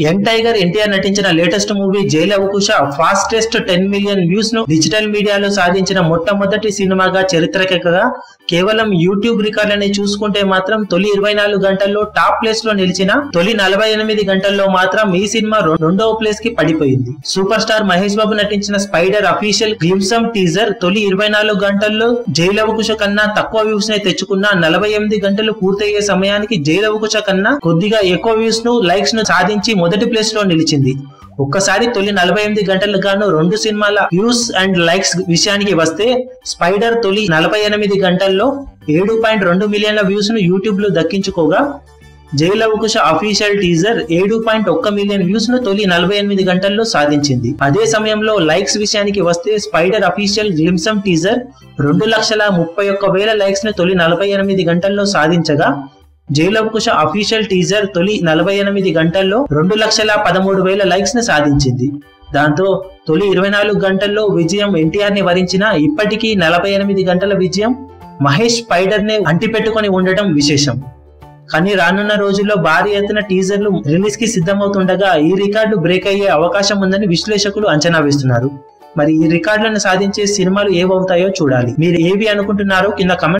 Young tiger NTR నటించిన latest movie jail అవకుశ fastest ten million వ్యూస్ను digital మీడియాలో సాధించిన మొట్టమొదటి సినిమాగా చరిత్రకెక్కగా కేవలం యూట్యూబ్ రికార్డులని చూసుకుంటే మాత్రం తొలి ఇరవై నాలుగు గంటల్లో టాప్ ప్లేస్లో నిలిచిన తొలి నలభై ఎనిమిది గంటల్లో మాత్రం ఈ సినిమా రెండవ ప్లేస్కి పడిపోయింది. సూపర్ స్టార్ మహేష్ బాబు నటించిన స్పైడర్ అఫీషియల్ గ్లిమ్సమ్ టీజర్ తొలి ఇరవై నాలుగు గంటల్లో జైల్ కన్నా తక్కువ వ్యూస్ని తెచ్చుకున్న నలభై ఎనిమిది గంటలు పూర్తయ్యే సమయానికి జైల్ కన్నా కొద్దిగా ఎక్కువ వ్యూస్ను లైక్స్ను సాధించి మొదటి ప్లేస్లో నిలిచింది. ఒక్కసారి తొలి నలభై ఎనిమిది గంటలకు గాను రెండు సినిమాల వ్యూస్ అండ్ లైక్స్ విషయానికి వస్తే స్పైడర్ తొలి నలభై ఎనిమిది గంటల్లో ఏడు పాయింట్ రెండు మిలియన్ల వ్యూస్ను యూట్యూబ్లో దక్కించుకోగా జైలవకుష అఫీషియల్ టీజర్ ఏడు పాయింట్ ఒక్క మిలియన్ వ్యూస్ను తొలి నలభై ఎనిమిది గంటల్లో సాధించింది. అదే సమయంలో లైక్స్ విషయానికి వస్తే స్పైడర్ అఫీషియల్ గ్లిమ్సమ్ టీజర్ రెండు లక్షల ముప్పై ఒక్క వేల లైక్స్ను తొలి నలభై ఎనిమిది గంటల్లో సాధించగా జైలవకుశ అఫీషియల్ టీజర్ తొలి నలభై ఎనిమిది గంటల్లో రెండు లక్షల పదమూడు వేల లైక్స్ని సాధించింది. దాంతో తొలి ఇరవై నాలుగు గంటల్లో విజయం ఎన్టీఆర్ని వరించిన ఇప్పటికీ నలభై ఎనిమిది గంటల విజయం మహేష్ స్పైడర్ని అంటిపెట్టుకొని ఉండటం విశేషం. కానీ రానున్న రోజుల్లో భారీ ఎత్తున టీజర్లు రిలీజ్కి సిద్ధమవుతుండగా ఈ రికార్డు బ్రేక్ అయ్యే అవకాశం ఉందని విశ్లేషకులు అంచనా వేస్తున్నారు. మరి ఈ రికార్డులను సాధించే సినిమాలు ఏవవుతాయో చూడాలి. మీరు ఏవి అనుకుంటున్నారో కింద కమెంట్